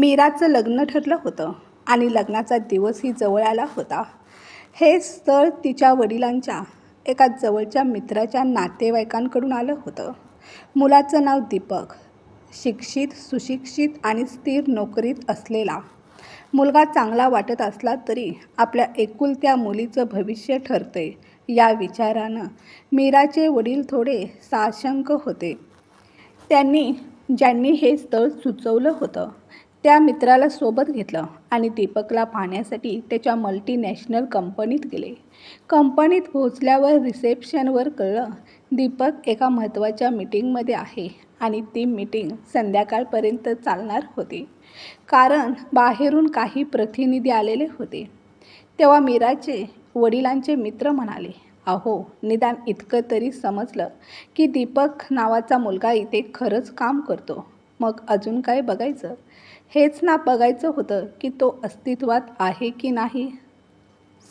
मीराचं लग्न ठरलं होतं आणि लग्नाचा दिवसही जवळ आला होता. हे स्थळ तिच्या वडिलांच्या एका जवळच्या मित्राच्या नातेवाईकांकडून आलं होतं. मुलाचं नाव दीपक. शिक्षित सुशिक्षित आणि स्थिर नोकरीत असलेला. मुलगा चांगला वाटत असला तरी आपल्या एकुलत्या मुलीचं भविष्य ठरते या विचारानं मीराचे वडील थोडे साशंक होते. त्यांनी ज्यांनी हे स्थळ सुचवलं होतं त्या मित्राला सोबत घेतलं आणि दीपकला पाहण्यासाठी त्याच्या मल्टीनॅशनल कंपनीत गेले. कंपनीत पोहोचल्यावर रिसेप्शनवर कळलं दीपक एका महत्त्वाच्या मीटिंगमध्ये आहे आणि ती मीटिंग संध्याकाळपर्यंत चालणार होती. कारण बाहेरून काही प्रतिनिधी आलेले होते. तेव्हा मीराचे वडिलांचे मित्र म्हणाले अहो निदान इतकं तरी समजलं की दीपक नावाचा मुलगा इथे खरंच काम करतो. मग अजून काय बघायचं? हेच ना बघायचं होतं की तो अस्तित्वात आहे की नाही?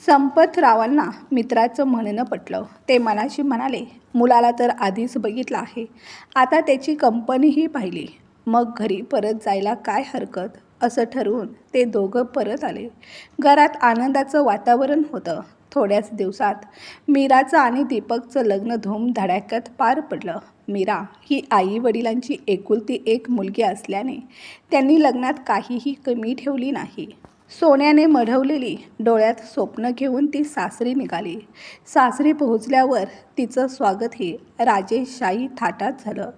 संपतरावांना मित्राचं म्हणणं पटलं. ते मनाशी म्हणाले मुलाला तर आधीच बघितलं आहे. आता त्याची कंपनीही पाहिली. मग घरी परत जायला काय हरकत? असं ठरवून ते दोघं परत आले. घरात आनंदाचं वातावरण होतं. थोड्याच दिवसात मीराचं आणि दीपकचं लग्न धूमधडाक्यात पार पडलं. मीरा ही आई वडिलांची एकुलती एक मुलगी असल्याने त्यांनी लग्नात काहीही कमी ठेवली नाही. सोन्याने मढवलेली डोळ्यात स्वप्न घेऊन ती सासरी निघाली. सासरी पोहोचल्यावर तिचं स्वागतही राजेशाही थाटात झालं.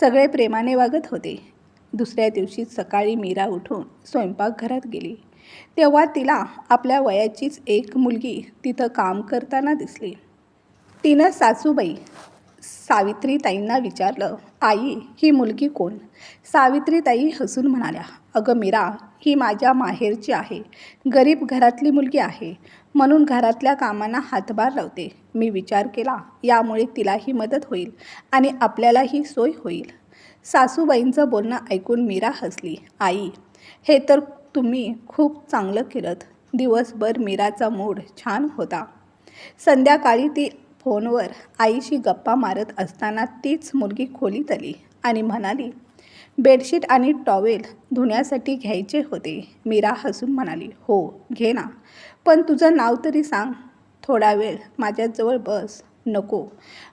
सगळे प्रेमाने वागत होते. दुसऱ्या दिवशी सकाळी मीरा उठून स्वयंपाकघरात गेली. तेव्हा तिला आपल्या वयाचीच एक मुलगी तिथं काम करताना दिसली. तिनं सासूबाई सावित्रीताईंना विचारलं आई ही मुलगी कोण? सावित्रीताई हसून म्हणाल्या अगं मीरा ही माझ्या माहेरची आहे. गरीब घरातली मुलगी आहे. म्हणून घरातल्या कामांना हातभार लावते. मी विचार केला यामुळे तिलाही मदत होईल आणि आपल्यालाही सोय होईल. सासूबाईंचं बोलणं ऐकून मीरा हसली आई हे तर तुम्ही खूप चांगलं केलं दिवसभर मीराचा मूड छान होता. संध्याकाळी ती फोनवर आईशी गप्पा मारत असताना तीच मुलगी खोलीत आली आणि म्हणाली बेडशीट आणि टॉवेल धुण्यासाठी घ्यायचे होते. मीरा हसून म्हणाली हो घे ना. पण तुझं नाव तरी सांग. थोडा वेळ माझ्याजवळ बस. नको.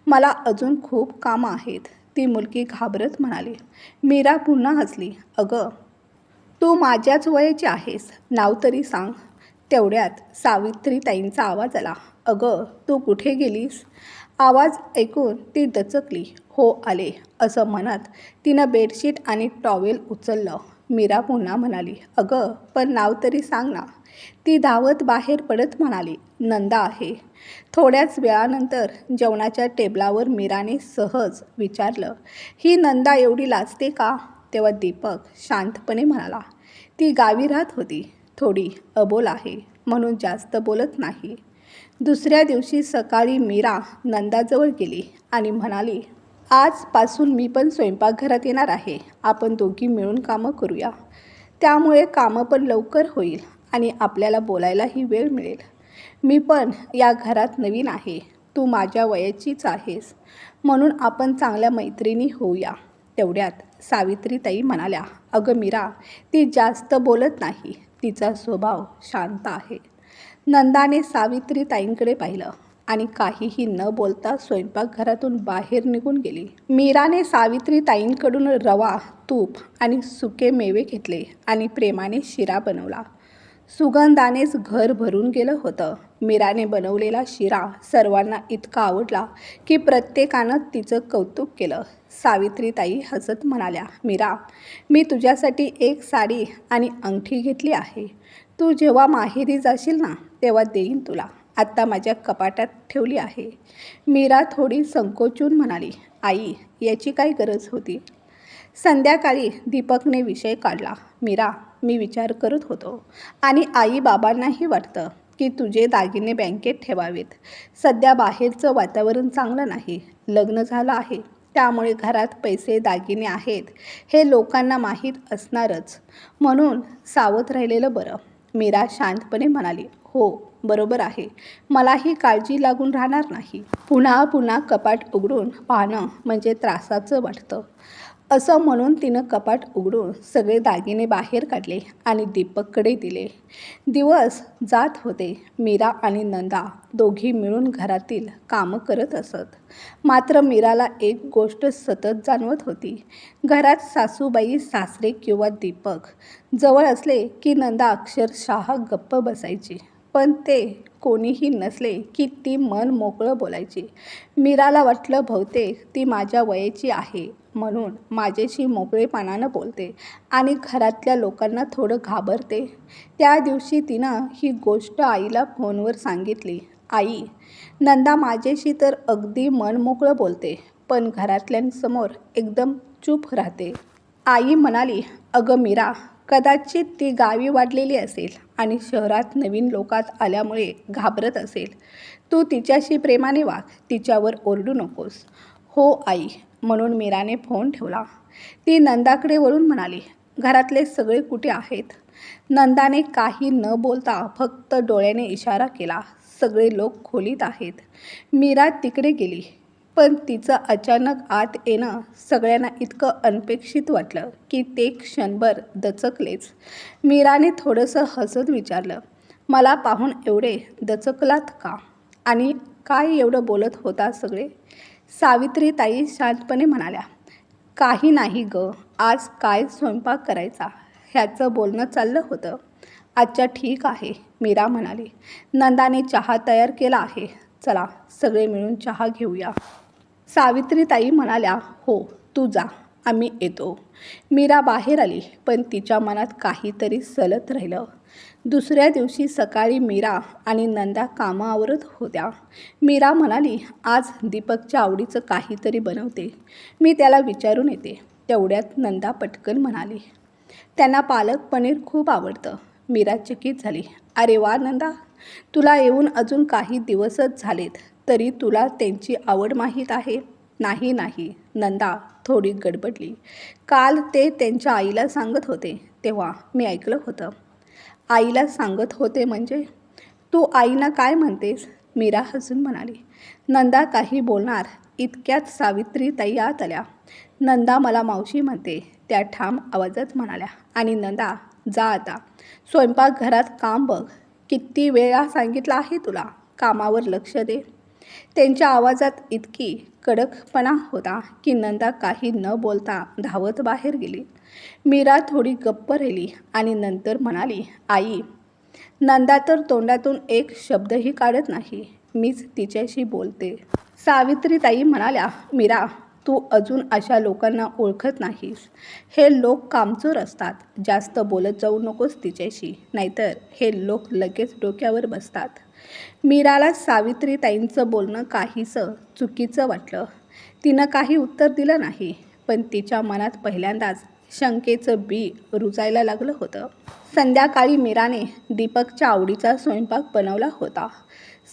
मला अजून खूप कामं आहेत. ती मुलगी घाबरत म्हणाली. मीरा पुन्हा हसली अगं तू माझ्याच वयाची आहेस. नाव तरी सांग. तेवढ्यात सावित्रीताईंचा आवाज आला. अगं तू कुठे गेलीस? आवाज ऐकून ती दचकली. हो आले असं म्हणत तिनं बेडशीट आणि टॉवेल उचललं. मीरा पुन्हा म्हणाली अगं पण नाव तरी सांग ना. ती धावत बाहेर पडत म्हणाली नंदा आहे. थोड्याच वेळानंतर जेवणाच्या टेबलावर मीराने सहज विचारलं ही नंदा एवढी लाजते का? तेव्हा दीपक शांतपणे म्हणाला ती गावी राहत होती. थोडी अबोल आहे म्हणून जास्त बोलत नाही. दुसऱ्या दिवशी सकाळी मीरा नंदाजवळ गेली आणि म्हणाली आजपासून मी पण स्वयंपाकघरात येणार आहे. आपण दोघी मिळून कामं करूया. त्यामुळे कामं पण लवकर होईल आणि आपल्याला बोलायलाही वेळ मिळेल. मी पण या घरात नवीन आहे. तू माझ्या वयाचीच आहेस. म्हणून आपण चांगल्या मैत्रिणी होऊया. तेवढ्यात सावित्रीताई म्हणाल्या अगं मीरा ती जास्त बोलत नाही. तिचा स्वभाव शांत आहे. नंदाने सावित्रीताईंकडे पाहिलं आणि काहीही न बोलता स्वयंपाकघरातून बाहेर निघून गेली. मीराने सावित्रीताईंकडून रवा तूप आणि सुके मेवे घेतले आणि प्रेमाने शिरा बनवला. सुगंधानेच घर भरून गेलं होतं. मीराने बनवलेला शिरा सर्वांना इतका आवडला की प्रत्येकानं तिचं कौतुक केलं. सावित्रीताई हसत म्हणाल्या मीरा मी तुझ्यासाठी एक साडी आणि अंगठी घेतली आहे. तू जेव्हा माहेरी जाशील ना तेव्हा देईन तुला. आत्ता माझ्या कपाटात ठेवली आहे. मीरा थोडी संकोचून म्हणाली आई याची काय गरज होती? संध्याकाळी दीपकने विषय काढला. मीरा मी विचार करत होतो आणि आई बाबांनाही वाटतं की तुझे दागिने बँकेत ठेवावेत. सध्या बाहेरचं वातावरण चांगलं नाही. लग्न झालं आहे. त्यामुळे घरात पैसे दागिने आहेत. हे लोकांना माहीत असणारच. म्हणून सावध राहिलेलं बरं. मीरा शांतपणे म्हणाली हो बरोबर आहे. मलाही काळजी लागून राहणार नाही. पुन्हा पुन्हा कपाट उघडून पाहणं म्हणजे त्रासाचं वाटतं. असं म्हणून तिनं कपाट उघडून सगळे दागिने बाहेर काढले आणि दीपककडे दिले. दिवस जात होते. मीरा आणि नंदा दोघी मिळून घरातील कामं करत असत. मात्र मीराला एक गोष्ट सतत जाणवत होती. घरात सासूबाई सासरे किंवा दीपक जवळ असले की नंदा अक्षरशः गप्प बसायची. पण ते कोणीही नसले की ती मन मोकळं बोलायची. मीराला वाटलं बहुतेक ती माझ्या वयाची आहे. म्हणून माझ्याशी मोकळेपणानं बोलते आणि घरातल्या लोकांना थोडं घाबरते. त्या दिवशी तिनं ही गोष्ट आईला फोनवर सांगितली. आई नंदा माझ्याशी तर अगदी मन मोकळं बोलते पण घरातल्यांसमोर एकदम चूप राहते. आई म्हणाली अगं मीरा कदाचित ती गावी वाढलेली असेल आणि शहरात नवीन लोकात आल्यामुळे घाबरत असेल. तू तिच्याशी प्रेमाने वाग तिच्यावर ओरडू नकोस. हो आई म्हणून मीराने फोन ठेवला. ती नंदाकडे वळून म्हणाली घरातले सगळे कुठे आहेत? नंदाने काही न बोलता फक्त डोळ्याने इशारा केला सगळे लोक खोलीत आहेत. मीरा तिकडे गेली पण तिचं अचानक आत येणं सगळ्यांना इतकं अनपेक्षित वाटलं की ते क्षणभर दचकलेच. मीराने थोडंसं हसत विचारलं मला पाहून एवढे दचकलात का? आणि काय एवढं बोलत होता सगळे? सावित्रीताई शांतपणे म्हणाल्या काही नाही ग आज काय स्वयंपाक करायचा? ह्याचं बोलणं चाललं होतं. अच्छा ठीक आहे मीरा म्हणाली. नंदाने चहा तयार केला आहे. चला सगळे मिळून चहा घेऊया. सावित्रीताई म्हणाल्या हो तू जा आम्ही येतो. मीरा बाहेर आली पण तिच्या मनात काहीतरी सलत राहिलं. दुसऱ्या दिवशी सकाळी मीरा आणि नंदा कामं होत्या. मीरा म्हणाली आज दीपकच्या आवडीचं काहीतरी बनवते. मी त्याला विचारून येते. तेवढ्यात नंदा पटकन म्हणाली त्यांना पालक पनीर खूप आवडतं. मीरा चकित झाली अरे वा नंदा तुला येऊन अजून काही दिवसच झालेत तरी तुला त्यांची आवड माहीत आहे. नाही नाही नंदा थोडी गडबडली काल ते त्यांच्या आईला सांगत होते तेव्हा मी ऐकलं होतं. आईला सांगत होते म्हणजे तू आईना काय म्हणतेस? मीरा हसून म्हणाली. नंदा काही बोलणार इतक्यात सावित्री ताई आत आल्या नंदा मला मावशी म्हणते. त्या ठाम आवाजात म्हणाल्या. आणि नंदा जा आता. स्वयंपाकघरात काम बघ. किती वेळा सांगितलं आहे तुला? कामावर लक्ष दे. त्यांच्या आवाजात इतकी कडकपणा होता की नंदा काही न बोलता धावत बाहेर गेली. मीरा थोडी गप्प राहिली आणि नंतर म्हणाली आई नंदा तर तोंडातून एक शब्दही काढत नाही. मीच तिच्याशी बोलते. सावित्रीताई म्हणाल्या मीरा तू अजून अशा लोकांना ओळखत नाहीस. हे लोक कामचोर असतात. जास्त बोलत जाऊ नकोस तिच्याशी. नाहीतर हे लोक लगेच डोक्यावर बसतात. मीराला सावित्रीताईंचं बोलणं काहीसं चुकीचं वाटलं. तिनं काही उत्तर दिलं नाही पण तिच्या मनात पहिल्यांदाच शंकेचं बी रुजायला लागलं होतं. संध्याकाळी मीराने दीपकच्या आवडीचा स्वयंपाक बनवला होता.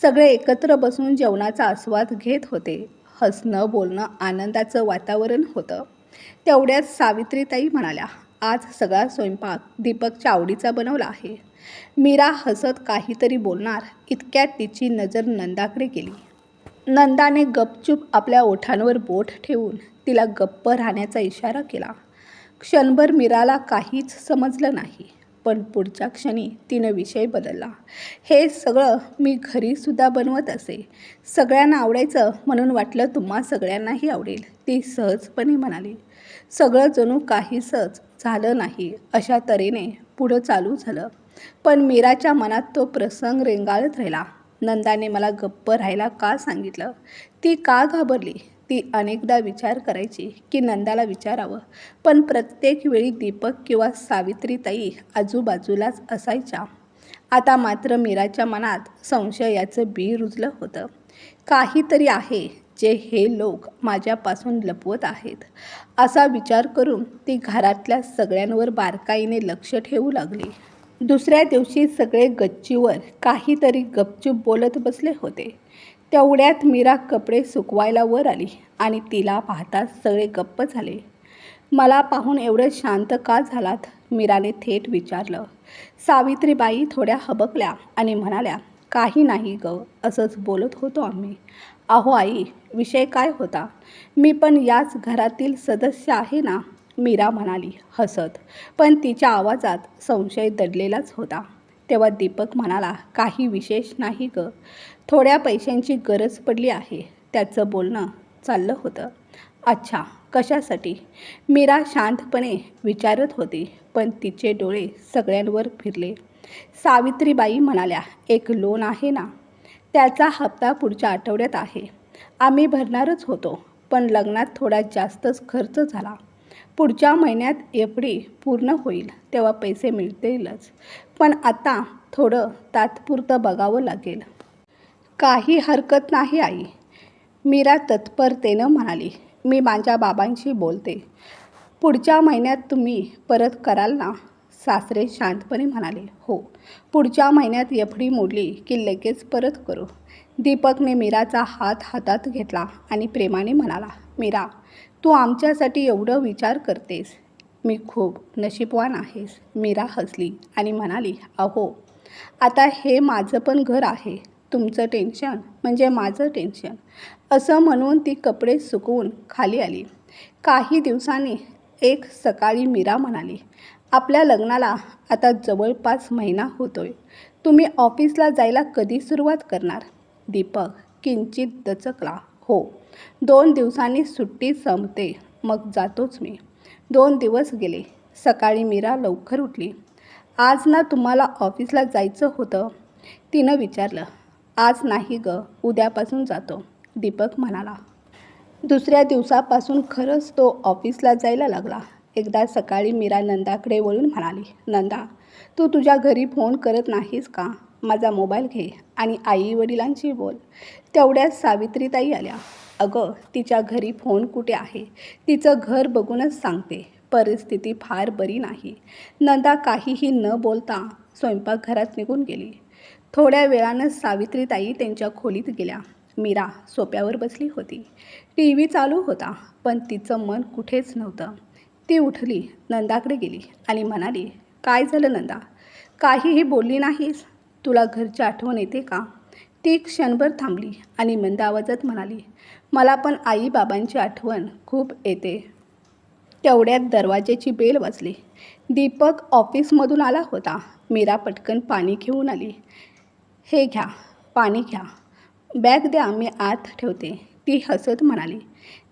सगळे एकत्र बसून जेवणाचा आस्वाद घेत होते. हसणं बोलणं आनंदाचं वातावरण होतं. तेवढ्यात सावित्रीताई म्हणाल्या आज सगळा स्वयंपाक दीपकच्या आवडीचा बनवला आहे. मीरा हसत काहीतरी बोलणार इतक्यात तिची नजर नंदाकडे गेली. नंदाने गपचूप आपल्या ओठांवर बोट ठेवून तिला गप्प राहण्याचा इशारा केला. क्षणभर मीराला काहीच समजलं नाही. पण पुढच्या क्षणी तिनं विषय बदलला. हे सगळं मी घरीसुद्धा बनवत असे. सगळ्यांना आवडायचं म्हणून वाटलं तुम्हा सगळ्यांनाही आवडेल ती सहजपणे म्हणाली. सगळं जणू काहीसच झालं नाही अशा तऱ्हेने पुढं चालू झालं. पण मीराच्या मनात तो प्रसंग रेंगाळत राहिला. नंदाने मला गप्प राहायला का सांगितलं? ती का घाबरली? ती अनेकदा विचार करायची की नंदाला विचारावं. पण प्रत्येक वेळी दीपक किंवा सावित्रीताई आजूबाजूलाच असायच्या. आता मात्र मीराच्या मनात संशयाचं बी रुजलं होतं. काहीतरी आहे जे हे लोक माझ्यापासून लपवत आहेत. असा विचार करून ती घरातल्या सगळ्यांवर बारकाईने लक्ष ठेवू लागली. दुसऱ्या दिवशी सगळे गच्चीवर काहीतरी गपचूप बोलत बसले होते. तेवढ्यात मीरा कपडे सुकवायला वर आली आणि तिला पाहताच सगळे गप्प झाले. मला पाहून एवढं शांत का झालात? मीराने थेट विचारलं. सावित्रीबाई थोड्या हबकल्या आणि म्हणाल्या काही नाही ग असंच बोलत होतो आम्ही. अहो आई विषय काय होता? मी पण याच घरातील सदस्य आहे ना? मीरा म्हणाली हसत. पण तिच्या आवाजात संशय दडलेलाच होता. तेव्हा दीपक म्हणाला काही विशेष नाही ग. थोड्या पैशांची गरज पडली आहे. त्याचं बोलणं चाललं होतं. अच्छा कशासाठी? मीरा शांतपणे विचारत होती पण तिचे डोळे सगळ्यांवर फिरले. सावित्रीबाई म्हणाल्या एक लोन आहे ना? त्याचा हप्ता पुढच्या आठवड्यात आहे. आम्ही भरणारच होतो पण लग्नात थोडा जास्तच खर्च झाला. पुढच्या महिन्यात एफ डी पूर्ण होईल तेव्हा पैसे मिळतीलच. पण आता थोडं तात्पुरतं बघावं लागेल. काही हरकत नाही आई. मीरा तत्परतेनं म्हणाली मी माझ्या बाबांशी बोलते. पुढच्या महिन्यात तुम्ही परत कराल ना? सासरे शांतपणे म्हणाले हो. पुढच्या महिन्यात एफ मोडली की लगेच परत करू. दीपकने मीराचा हात हातात घेतला आणि प्रेमाने म्हणाला मीरा तू आमच्यासाठी एवढं विचार करतेस. मी खूप नशीबवान आहेस. मीरा हसली आणि म्हणाली अहो आता हे माझं पण घर आहे. तुमचं टेन्शन म्हणजे माझं टेन्शन. असं म्हणून ती कपडे सुकवून खाली आली. काही दिवसांनी एक सकाळी मीरा म्हणाली आपल्या लग्नाला आता जवळपास महिना होतोय. तुम्ही ऑफिसला जायला कधी सुरुवात करणार? दीपक किंचित दचकला. हो दोन दिवसांनी सुट्टी संपते मग जातोच मी. दोन दिवस गेले. सकाळी मीरा लवकर उठली. आज ना तुम्हाला ऑफिसला जायचं होतं? तिनं विचारलं. आज नाही ग उद्यापासून जातो दीपक म्हणाला. दुसऱ्या दिवसापासून खरंच तो ऑफिसला जायला लागला. एकदा सकाळी मीरा नंदाकडे वळून म्हणाली नंदा तू तुझ्या घरी फोन करत नाहीस का? माझा मोबाईल घे आणि आई वडिलांशी बोल. तेवढ्यात सावित्रीताई आल्या. अगं तिच्या घरी फोन कुठे आहे? तिचं घर बघूनच सांगते. परिस्थिती फार बरी नाही. नंदा काहीही न बोलता स्वयंपाकघरात निघून गेली. थोड्या वेळानं सावित्रीताई त्यांच्या खोलीत गेल्या. मीरा सोप्यावर बसली होती. टी व्ही चालू होता पण तिचं मन कुठेच नव्हतं. ती उठली नंदाकडे गेली आणि म्हणाली काय झालं नंदा? काहीही बोलली नाहीस? तुला घरची आठवण येते का? ती क्षणभर थांबली आणि मंद आवाजात म्हणाली मला पण आईबाबांची आठवण खूप येते. तेवढ्यात दरवाजेची बेल वाजली. दीपक ऑफिसमधून आला होता. मीरा पटकन पाणी घेऊन आली. हे घ्या पाणी घ्या. बॅग द्या मी आत ठेवते. ती हसत म्हणाली.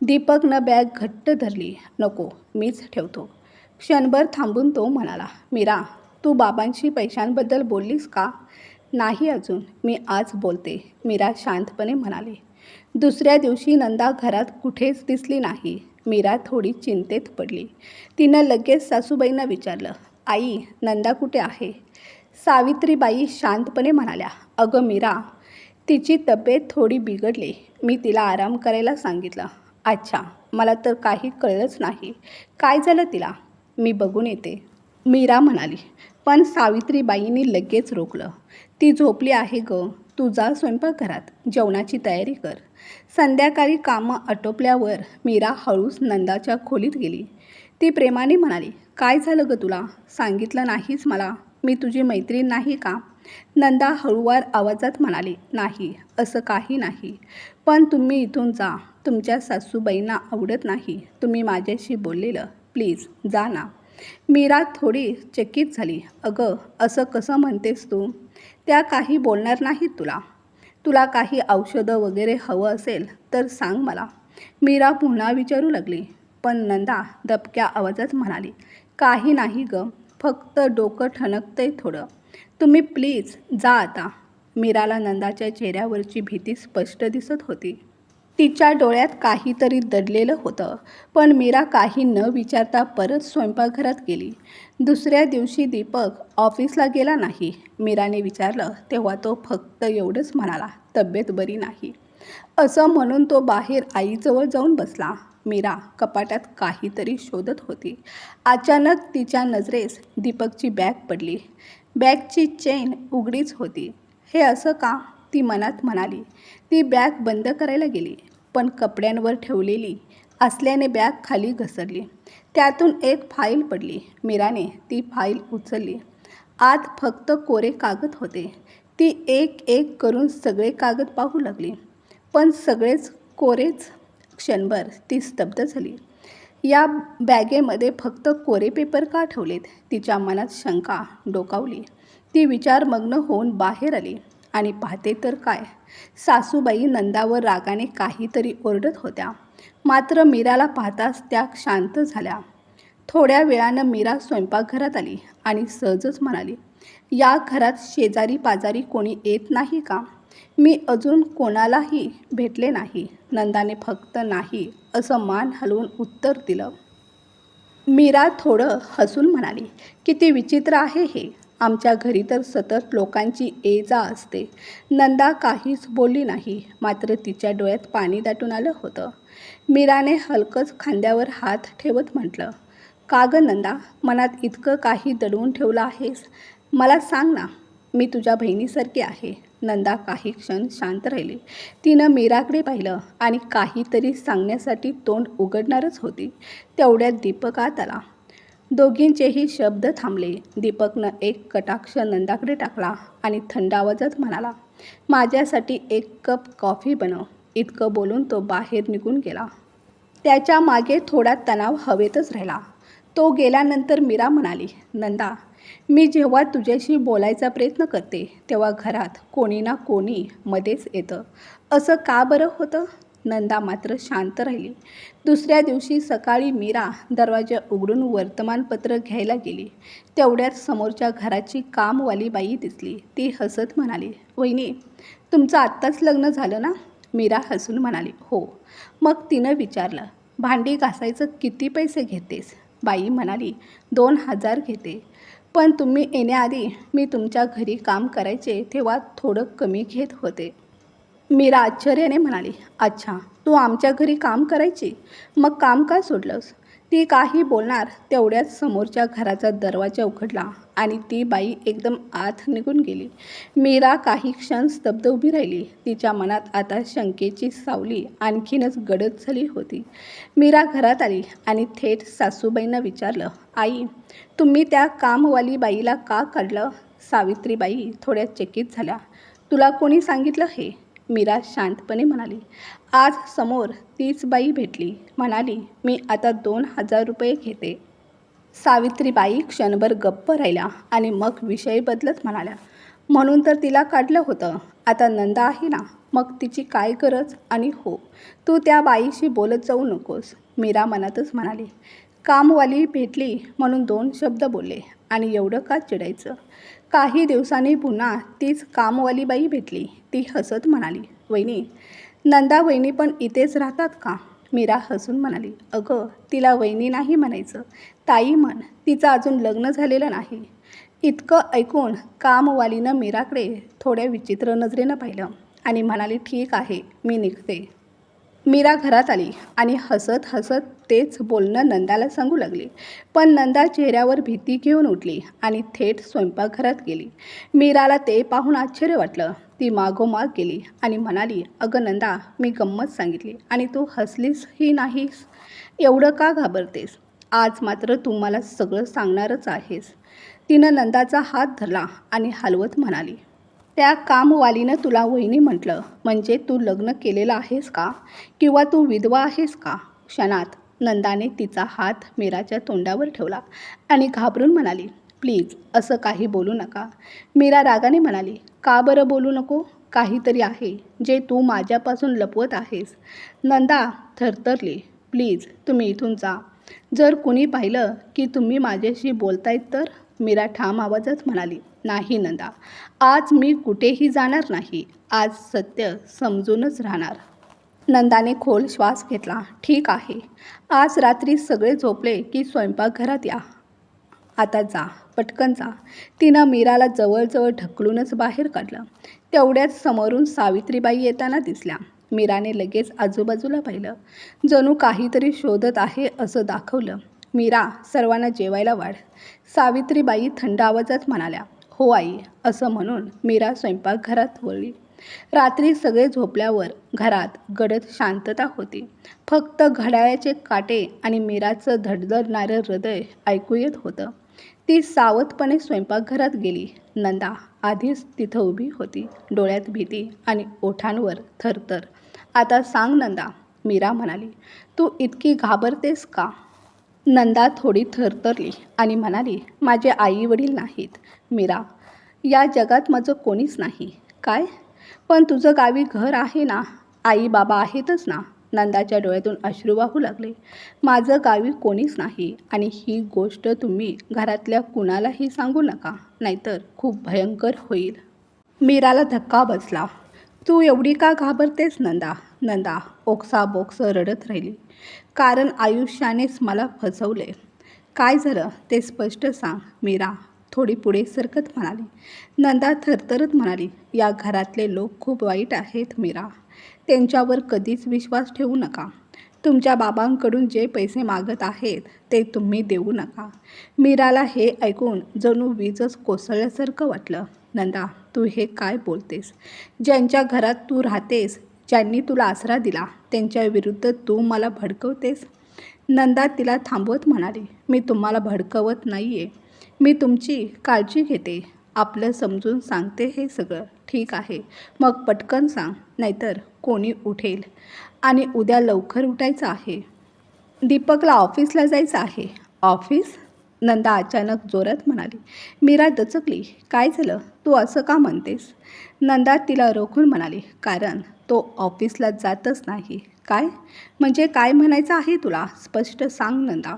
दीपकनं बॅग घट्ट धरली. नको मीच ठेवतो. क्षणभर थांबून तो म्हणाला मीरा तू बाबांशी पैशांबद्दल बोललीस का? नाही अजून मी आज बोलते मीरा शांतपणे म्हणाली. दुसऱ्या दिवशी नंदा घरात कुठेच दिसली नाही. मीरा थोडी चिंतेत पडली. तिनं लगेच सासूबाईंना विचारलं आई नंदा कुठे आहे? सावित्रीबाई शांतपणे म्हणाल्या अगं मीरा तिची तब्येत थोडी बिघडली. मी तिला आराम करायला सांगितलं. अच्छा मला तर काही कळलंच नाही. काय झालं तिला? मी बघून येते. मीरा म्हणाली पण सावित्रीबाईंनी लगेच रोखलं. ती झोपली आहे ग. तुझा स्वयंपाकघरात. जेवणाची तयारी कर. संध्याकाळी कामं आटोपल्यावर मीरा हळूच नंदाच्या खोलीत गेली. ती प्रेमाने म्हणाली काय झालं ग तुला? सांगितलं नाहीच मला. मी तुझी मैत्रीण नाही का? नंदा हळूवार आवाजात म्हणाली नाही असं काही नाही. पण तुम्ही इथून जा. तुमच्या सासूबाईंना आवडत नाही. तुम्ही माझ्याशी बोललेलं. प्लीज जा ना. मीरा थोडी चकित झाली. अगं असं कसं म्हणतेस तू? त्या काही बोलणार नाहीत तुला. तुला काही औषधं वगैरे हवं असेल तर सांग मला. मीरा पुन्हा विचारू लागली. पण नंदा दबक्या आवाजात म्हणाली काही नाही ग. फक्त डोकं ठणकतंय थोडं. तुम्ही प्लीज जा आता. मीराला नंदाच्या चेहऱ्यावरची भीती स्पष्ट दिसत होती. तिच्या डोळ्यात काहीतरी दडलेलं होतं पण मीरा काही न विचारता परत स्वयंपाकघरात गेली. दुसऱ्या दिवशी दीपक ऑफिसला गेला नाही. मीराने विचारलं तेव्हा तो फक्त एवढंच म्हणाला तब्येत बरी नाही. असं म्हणून तो बाहेर आईजवळ जाऊन बसला. मीरा कपाटात काहीतरी शोधत होती. अचानक तिच्या नजरेस दीपकची बॅग पडली. बॅगची चेन उघडीच होती. हे असं का? ती मनात म्हणाली. ती बॅग बंद करायला गेली पण कपड्यांवर ठेवलेली असल्याने बॅग खाली घसरली. त्यातून एक फाईल पडली. मीराने ती फाईल उचलली. आत फक्त कोरे कागद होते. ती एक एक करून सगळे कागद पाहू लागली. पण सगळेच कोरेच क्षणभर ती स्तब्ध झाली. या बॅगेमध्ये फक्त कोरे पेपर का ठेवलेत? तिच्या मनात शंका डोकावली. ती विचारमग्न होऊन बाहेर आली. आणि पाहते तर काय? सासूबाई नंदावर रागाने काहीतरी ओरडत होत्या. मात्र मीराला पाहताच त्या शांत झाल्या. थोड्या वेळानं मीरा स्वयंपाकघरात आली आणि सहजच म्हणाली या घरात शेजारी पाजारी कोणी येत नाही का? मी अजून कोणालाही भेटले नाही. नंदाने फक्त नाही असं मान हलवून उत्तर दिलं. मीरा थोडं हसून म्हणाली किती विचित्र आहे हे. आमच्या घरी तर सतत लोकांची ये जा असते. नंदा काहीच बोलली नाही मात्र तिच्या डोळ्यात पाणी दाटून आलं होतं. मीराने हलकंच खांद्यावर हात ठेवत म्हटलं का गं नंदा मनात इतकं काही दडवून ठेवलं आहेस? मला सांग ना मी तुझ्या बहिणीसारखी आहे. नंदा काही क्षण शांत राहिली. तिनं मीराकडे पाहिलं आणि काहीतरी सांगण्यासाठी तोंड उघडणारच होती. तेवढ्यात दीपक आत आला. दोघींचेही शब्द थांबले. दीपकनं एक कटाक्ष नंदाकडे टाकला आणि थंड आवाजात म्हणाला माझ्यासाठी एक कप कॉफी बनव. इतकं बोलून तो बाहेर निघून गेला. त्याच्यामागे थोडा तणाव हवेतच राहिला. तो गेल्यानंतर मीरा म्हणाली नंदा मी जेव्हा तुझ्याशी बोलायचा प्रयत्न करते तेव्हा घरात कोणी ना कोणी मध्येच येतं. असं का बरं होतं? नंदा मात्र शांत राहिली. दुसऱ्या दिवशी सकाळी मीरा दरवाजा उघडून वर्तमानपत्र घ्यायला गेली. तेवढ्यात समोरच्या घराची कामवाली बाई दिसली. ती हसत म्हणाली वहिनी तुमचं आत्ताच लग्न झालं ना? मीरा हसून म्हणाली हो. मग तिनं विचारलं भांडी घासायचं किती पैसे घेतेस? बाई म्हणाली दोन हजार घेते. पण तुम्ही येण्याआधी मी तुमच्या घरी काम करायचे तेव्हा थोडं कमी घेत होते. मीरा आश्चर्याने म्हणाली अच्छा तू आमच्या घरी काम करायची? मग काम का सोडलंस? ती काही बोलणार तेवढ्यात समोरच्या घराचा दरवाजा उघडला आणि ती बाई एकदम आत निघून गेली. मीरा काही क्षण स्तब्ध उभी राहिली. तिच्या मनात आता शंकेची सावली आणखीनच गडद झाली होती. मीरा घरात आली आणि थेट सासूबाईंना विचारलं आई तुम्ही त्या कामवाली बाईला का काढलं? सावित्रीबाई थोड्या चकित झाल्या. तुला कोणी सांगितलं हे? मीरा शांतपणे म्हणाली आज समोर तीच बाई भेटली. म्हणाली मी आता दोन हजार रुपये घेते. सावित्रीबाई क्षणभर गप्प राहिल्या आणि मग विषय बदलत म्हणाल्या म्हणून तर तिला काढलं होतं. आता नंदा आहे ना मग तिची काय गरज? आणि हो तू त्या बाईशी बोलत जाऊ नकोस. मीरा मनातच म्हणाली कामवाली भेटली म्हणून दोन शब्द बोलले. आणि एवढं का चिडायचं? काही दिवसांनी पुन्हा तीच कामवाली बाई भेटली. ती हसत म्हणाली वहिनी नंदा वहिनी पण इथेच राहतात का? मीरा हसून म्हणाली अगं तिला वहिनी नाही म्हणायचं. ताई म्हण तिचं अजून लग्न झालेलं नाही. इतकं ऐकून कामवालीनं मीराकडे थोड्या विचित्र नजरेनं पाहिलं आणि म्हणाली ठीक आहे मी निघते. मीरा घरात आली आणि हसत हसत तेच बोलणं नंदाला सांगू लागली. पण नंदा चेहऱ्यावर भीती घेऊन उठली आणि थेट स्वयंपाकघरात गेली. मीराला ते पाहून आश्चर्य वाटलं. ती मागोमाग गेली आणि म्हणाली अगं नंदा मी गंमत सांगितली आणि तू हसलीसही नाहीस. एवढं का घाबरतेस? आज मात्र तू मला सगळं सांगणारच आहेस. तिनं नंदाचा हात धरला आणि हलवत म्हणाली त्या कामवालीनं तुला वहिनी म्हटलं म्हणजे तू लग्न केलेलं आहेस का? किंवा तू विधवा आहेस का? क्षणात नंदाने तिचा हात मीराच्या तोंडावर ठेवला आणि घाबरून म्हणाली प्लीज असं काही बोलू नका. मीरा रागाने म्हणाली का बरं बोलू नको? काहीतरी आहे जे तू माझ्यापासून लपवत आहेस. नंदा थरथरली प्लीज तुम्ही इथून जा. जर कुणी पाहिलं की तुम्ही माझ्याशी बोलतायत तर? मीरा ठाम आवाजात म्हणाली नाही नंदा. आज मी कुठेही जाणार नाही. आज सत्य समजूनच राहणार. नंदाने खोल श्वास घेतला. ठीक आहे. आज रात्री सगळे झोपले की स्वयंपाकघरात या. आता जा. पटकन जा. तिनं मीराला जवळजवळ ढकलूनच बाहेर काढलं. तेवढ्यात समोरून सावित्रीबाई येताना दिसल्या. मीराने लगेच आजूबाजूला पाहिलं. जणू काहीतरी शोधत आहे असं दाखवलं. मीरा सर्वांना जेवायला वाढ. सावित्रीबाई थंड आवाजात म्हणाल्या. हो आई असं म्हणून मीरा स्वयंपाकघरात वळली रात्री सगळे झोपल्यावर घरात गडद शांतता होती. फक्त घड्याळाचे काटे आणि मीराचं धडधडणारं हृदय ऐकू येत होतं. ती सावधपणे स्वयंपाकघरात गेली. नंदा आधीच तिथं उभी होती. डोळ्यात भीती आणि ओठांवर थरथर. आता सांग नंदा मीरा म्हणाली. तू इतकी घाबरतेस का? नंदा थोडी थरथरली आणि म्हणाली माझे आई वडील नाहीत. मीरा या जगात माझं कोणीच नाही. काय? पण तुझं गावी घर आहे ना? आई बाबा आहेतच ना? नंदाच्या डोळ्यातून अश्रू वाहू लागले. माझं गावी कोणीच नाही आणि ही गोष्ट तुम्ही घरातल्या कुणालाही सांगू नका नाहीतर खूप भयंकर होईल. मीराला धक्का बसला. तू एवढी का घाबरतेस नंदा? नंदा ओक्सा बोक्स रडत राहिली. कारण आयुष्यानेच मला फसवले. काय झालं? ते स्पष्ट सांग मीरा. थोडी पुढे सरकत म्हणाली. नंदा थरथरत म्हणाली या घरातले लोक खूप वाईट आहेत मीरा. त्यांच्यावर कधीच विश्वास ठेवू नका. तुमच्या बाबांकडून जे पैसे मागत आहेत ते तुम्ही देऊ नका. मीराला हे ऐकून जणू वीजच कोसळल्यासारखं वाटलं. नंदा तू हे काय बोलतेस? ज्यांच्या घरात तू राहतेस ज्यांनी तुला आसरा दिला त्यांच्या विरुद्ध तू मला भडकवतेस? नंदा तिला थांबवत म्हणाली मी तुम्हाला भडकवत नाही आहे मी तुमची काळजी घेते. आपलं समजून सांगते हे सगळं. ठीक आहे. मग पटकन सांग नाहीतर कोणी उठेल. आणि उद्या लवकर उठायचं आहे. दीपकला ऑफिसला जायचं आहे. ऑफिस? नंदा अचानक जोरात म्हणाली. मीरा दचकली. काय झालं? तू असं का म्हणतेस? नंदा तिला रोखून म्हणाली. कारण तो ऑफिसला जातच नाही. काय? म्हणजे काय म्हणायचं आहे तुला? स्पष्ट सांग नंदा.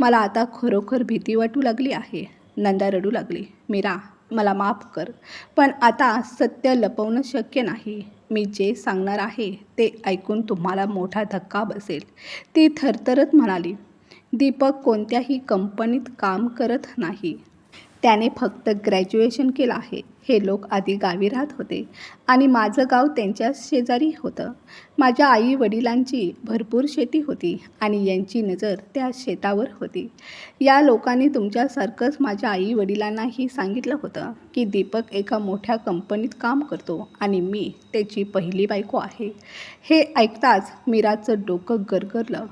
मला आता खरोखर भीती वाटू लागली आहे. नंदा रडू लागली. मीरा मला माफ कर पण आता सत्य लपवणं शक्य नाही. मी जे सांगणार आहे ते ऐकून तुम्हाला मोठा धक्का बसेल. ती थरथरत म्हणाली. दीपक कोणत्याही कंपनीत काम करत नाही. त्याने फक्त ग्रॅज्युएशन केलं आहे. हे लोक आधी गावी राहत होते आणि माझं गाव त्यांच्या शेजारी होतं. माझ्या आई वडिलांची भरपूर शेती होती आणि यांची नजर त्या शेतावर होती. या लोकांनी तुमच्यासारखंच माझ्या आई वडिलांनाही सांगितलं होतं की दीपक एका मोठ्या कंपनीत काम करतो आणि मी त्याची पहिली बायको आहे. हे ऐकताच मीराचं डोकं गरगरलं.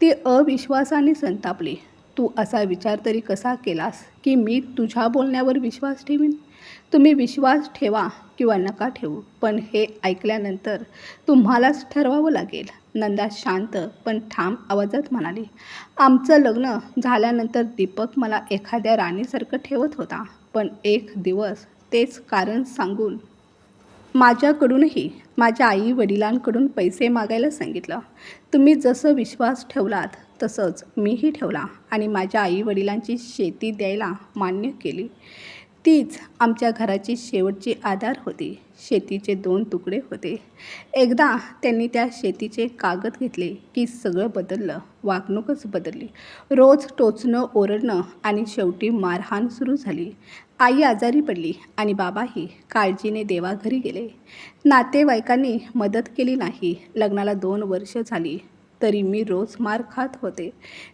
ती अविश्वासाने संतापली. तू असा विचार तरी कसा केलास की मी तुझ्या बोलण्यावर विश्वास ठेवीन? तुम्ही विश्वास ठेवा किंवा नका ठेवू पण हे ऐकल्यानंतर तुम्हालाच ठरवावं लागेल. नंदा शांत पण ठाम आवाजात म्हणाली आमचं लग्न झाल्यानंतर दीपक मला एखाद्या राणीसारखं ठेवत होता पण एक दिवस तेच कारण सांगून माझ्याकडूनही माझ्या आई वडिलांकडून पैसे मागायला सांगितलं. तुम्ही जसं विश्वास ठेवलात तसंच मीही ठेवला आणि माझ्या आईवडिलांची शेती द्यायला मान्य केली. तीच आमच्या घराची शेवटची आधार होती. शेतीचे दोन तुकडे होते. एकदा त्यांनी त्या शेतीचे कागद घेतले की सगळं बदललं. वागणूकच बदलली. रोज टोचणं ओरडणं आणि शेवटी मारहाण सुरू झाली. आई आजारी पडली आणि बाबाही काळजीने देवाघरी गेले. नातेवाईकांनी मदत केली नाही. लग्नाला दोन वर्ष झाली. तरी मी रोज मार खात होते.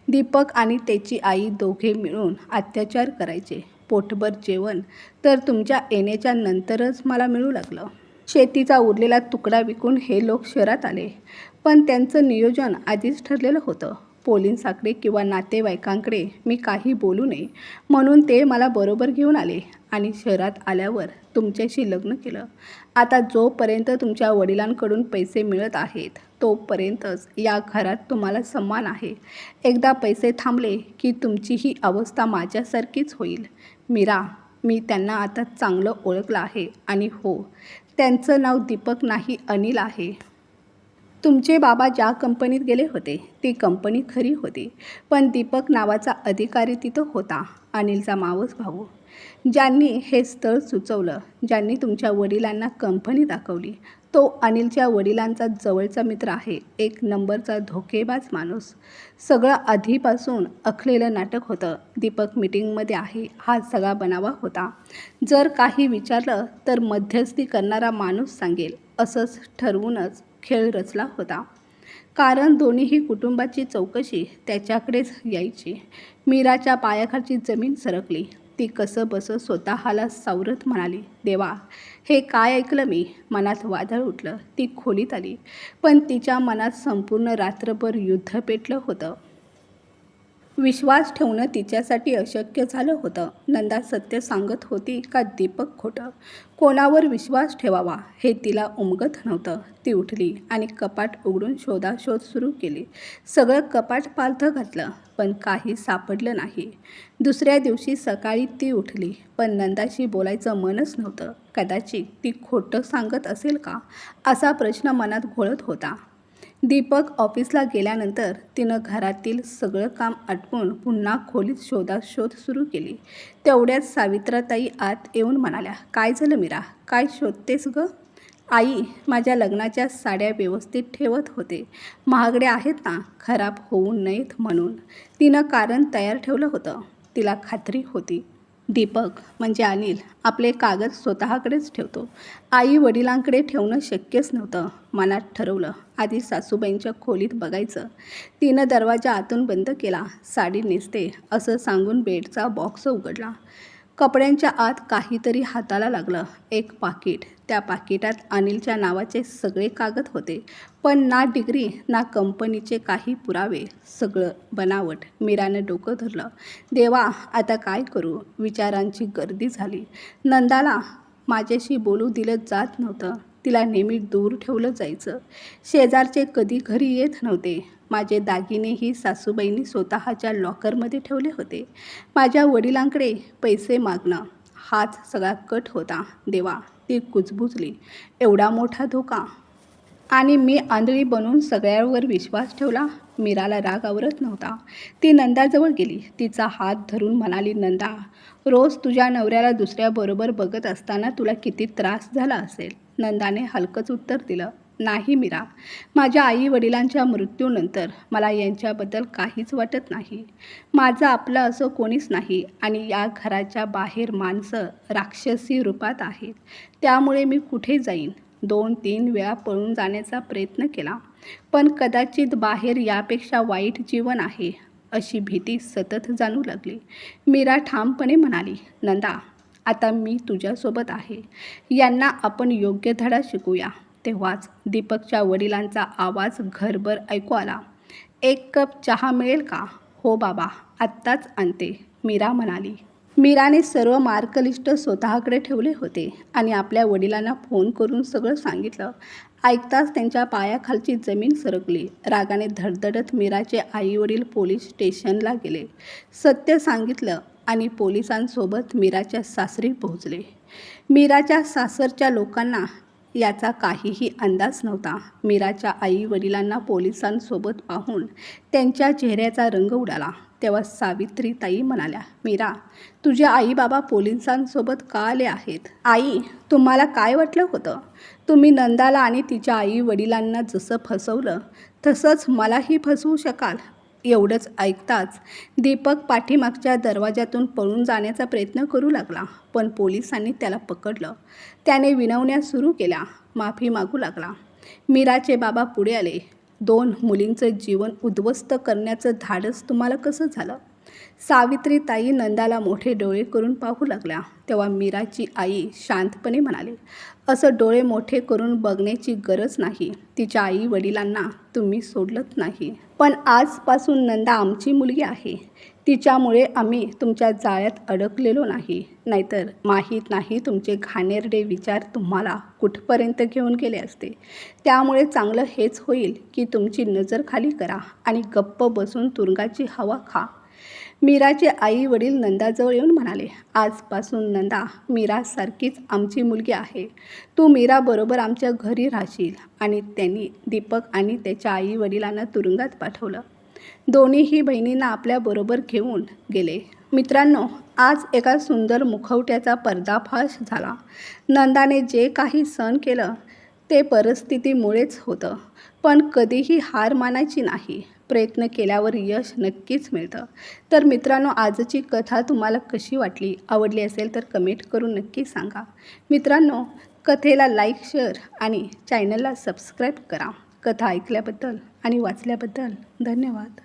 दीपक आणि त्याची आई दोघे मिळून अत्याचार करायचे. पोटभर जेवण. तर तुमच्या येण्याच्या नंतरच मला मिळू लागलं. शेतीचा उरलेला तुकडा विकून हे लोक शहरात आले. पण त्यांचं नियोजन आधीच ठरलेलं होतं. पोलिसांकडे किंवा नातेवाईकांकडे मी काही बोलू नये. म्हणून ते मला बरोबर घेऊन आले. आणि शहरात आल्यावर तुमच्याशी लग्न केलं. आता जोपर्यंत तुमच्या वडिलांकडून पैसे मिळत आहेत तोपर्यंतच या घरात तुम्हाला सन्मान आहे. एकदा पैसे थांबले की तुमची ही अवस्था माझ्यासारखीच होईल. मीरा मी त्यांना आता चांगलं ओळखलं आहे आणि हो त्यांचं नाव दीपक नाही अनिल आहे. तुमचे बाबा ज्या कंपनीत गेले होते ती कंपनी खरी होती पण दीपक नावाचा अधिकारी तिथं होता अनिलचा मावस भाऊ ज्यांनी हे स्थळ सुचवलं ज्यांनी तुमच्या वडिलांना कंपनी दाखवली. तो अनिलच्या वडिलांचा जवळचा मित्र आहे एक नंबरचा धोकेबाज माणूस. सगळं आधीपासून अखलेलं नाटक होतं. दीपक मिटिंगमध्ये आहे हा सगळा बनावा होता. जर काही विचारलं तर मध्यस्थी करणारा माणूस सांगेल असंच ठरवूनच खेळ रचला होता. कारण दोन्हीही कुटुंबाची चौकशी त्याच्याकडेच यायची. मीराच्या पायाखालची जमीन सरकली. ती कसं बसं स्वतःला सावरत म्हणाली देवा हे काय ऐकलं मी? मनात वादळ उठलं ती खोलीत आली. पण तिच्या मनात संपूर्ण रात्रभर युद्ध पेटलं होतं. विश्वास ठेवणं तिच्यासाठी अशक्य झालं होतं. नंदा सत्य सांगत होती का दीपक खोटं? कोणावर विश्वास ठेवावा? हे तिला उमगत नव्हतं. ती उठली आणि कपाट उघडून शोधाशोध सुरू केली. सगळं कपाट पालथं घातलं पण काही सापडलं नाही. दुसऱ्या दिवशी सकाळी ती उठली पण नंदाशी बोलायचं मनच नव्हतं. कदाचित ती खोटं सांगत असेल का? असा प्रश्न मनात घोळत होता. दीपक ऑफिसला गेल्यानंतर तिनं घरातील सगळं काम आटपून पुन्हा खोलीत शोधाशोध सुरू केली. तेवढ्यात सावित्राताई आत येऊन म्हणाल्या काय झालं मीरा? काय शोधतेस गं? आई माझ्या लग्नाच्या साड्या व्यवस्थित ठेवत होते. महागड्या आहेत ना खराब होऊ नयेत म्हणून. तिनं कारण तयार ठेवलं होतं. तिला खात्री होती. दीपक म्हणजे अनिल आपले कागद स्वतःकडेच ठेवतो. आई वडिलांकडे ठेवणं शक्यच नव्हतं. मनात ठरवलं. आधी सासूबाईंच्या खोलीत बघायचं. तिनं दरवाजा आतून बंद केला. साडी नेसते असं सांगून बेडचा बॉक्स उघडला. कपड्यांच्या आत काहीतरी हाताला लागलं. एक पाकिट. त्या पाकिटात अनिलच्या नावाचे सगळे कागद होते. पण ना डिग्री ना कंपनीचे काही पुरावे. सगळं बनावट. मीरानं डोकं धरलं. देवा आता काय करू विचारांची गर्दी झाली. नंदाला माझ्याशी बोलू दिलं जात नव्हतं. तिला नेहमी दूर ठेवलं जायचं. शेजारचे कधी घरी येत नव्हते. माझे दागिनेही सासूबाईंनी स्वतःच्या लॉकरमध्ये ठेवले होते. माझ्या वडिलांकडे पैसे मागणं हाच सगळा कट होता. देवा ती कुजबुजली. एवढा मोठा धोका. आणि मी आंधळी बनून सगळ्यावर विश्वास ठेवला. मीराला राग आवरत नव्हता. ती नंदाजवळ गेली. तिचा हात धरून म्हणाली नंदा रोज तुझ्या नवऱ्याला दुसऱ्याबरोबर बघत असताना तुला किती त्रास झाला असेल? नंदाने हलकंच उत्तर दिलं. नाही मीरा. माझ्या आई वडिलांच्या मृत्यूनंतर मला यांच्याबद्दल काहीच वाटत नाही. माझं आपलं असं कोणीच नाही आणि या घराच्या बाहेर माणसं राक्षसी रूपात आहेत. त्यामुळे मी कुठे जाईन? दोन तीन वेळा पळून जाण्याचा प्रयत्न केला. पण कदाचित बाहेर यापेक्षा वाईट जीवन आहे अशी भीती सतत जाणू लागली. मीरा ठामपणे म्हणाली नंदा आता मी तुझ्यासोबत आहे. यांना आपण योग्य धडा शिकूया. तेव्हाच दीपकच्या वडिलांचा आवाज घरभर ऐकू आला. एक कप चहा मिळेल का? हो बाबा आत्ताच आणते मीरा म्हणाली. मीराने सर्व मार्कलिस्ट स्वतःकडे ठेवले होते आणि आपल्या वडिलांना फोन करून सगळं सांगितलं. ऐकताच त्यांच्या पायाखालची जमीन सरकली. रागाने धडधडत मीराचे आईवडील पोलीस स्टेशनला गेले. सत्य सांगितलं आणि पोलिसांसोबत मीराच्या सासरी पोहोचले. मीराच्या सासरच्या लोकांना याचा काहीही अंदाज नव्हता. मीराच्या आई वडिलांना पोलिसांसोबत पाहून त्यांच्या चेहऱ्याचा रंग उडाला. तेव्हा सावित्रीताई म्हणाल्या मीरा तुझे आई बाबा पोलिसांसोबत का आले आहेत? आई तुम्हाला काय वाटलं होतं? तुम्ही नंदाला आणि तिच्या आई वडिलांना जसं फसवलं तसंच मलाही फसवू शकाल. एवढंच ऐकताच दीपक पाठीमागच्या दरवाजातून पळून जाण्याचा प्रयत्न करू लागला पण पोलिसांनी त्याला पकडलं. त्याने विनवण्या सुरू केल्या माफी मागू लागला. मीराचे बाबा पुढे आले. दोन मुलींचं जीवन उद्ध्वस्त करण्याचं धाडस तुम्हाला कसं झालं? सावित्रीताई नंदाला मोठे डोळे करून पाहू लागल्या. तेव्हा मीराची आई शांतपणे म्हणाली असं डोळे मोठे करून बघण्याची गरज नाही. तिच्या आई वडिलांना तुम्ही सोडलंच नाही. पण आजपासून नंदा आमची मुलगी आहे. तिच्यामुळे आम्ही तुमच्या जाळ्यात अडकलेलो नाही. नाहीतर माहीत नाही तुमचे घाणेरडे विचार तुम्हाला कुठपर्यंत घेऊन गेले असते. त्यामुळे चांगलं हेच होईल की तुमची नजर खाली करा आणि गप्प बसून तुरुंगाची हवा खा. मीराचे आई वडील नंदाजवळ येऊन म्हणाले आजपासून नंदा मीरासारखीच आमची मुलगी आहे. तू मीराबरोबर आमच्या घरी राहशील. आणि त्यांनी दीपक आणि त्याच्या आई वडिलांना तुरुंगात पाठवलं. दोन्हीही बहिणींना आपल्याबरोबर घेऊन गेले. मित्रांनो आज एका सुंदर मुखवट्याचा पर्दाफाश झाला. नंदाने जे काही सण केलं ते परिस्थितीमुळेच होतं. पण कधीही हार मानायची नाही. प्रयत्न केल्यावर यश नक्कीच मिळतं. तर मित्रांनो आजची कथा तुम्हाला कशी वाटली आवडली असेल तर कमेंट करून नक्की सांगा. मित्रांनो कथेला लाईक शेअर आणि चॅनलला सबस्क्राईब करा. कथा ऐकल्याबद्दल आणि वाचल्याबद्दल धन्यवाद.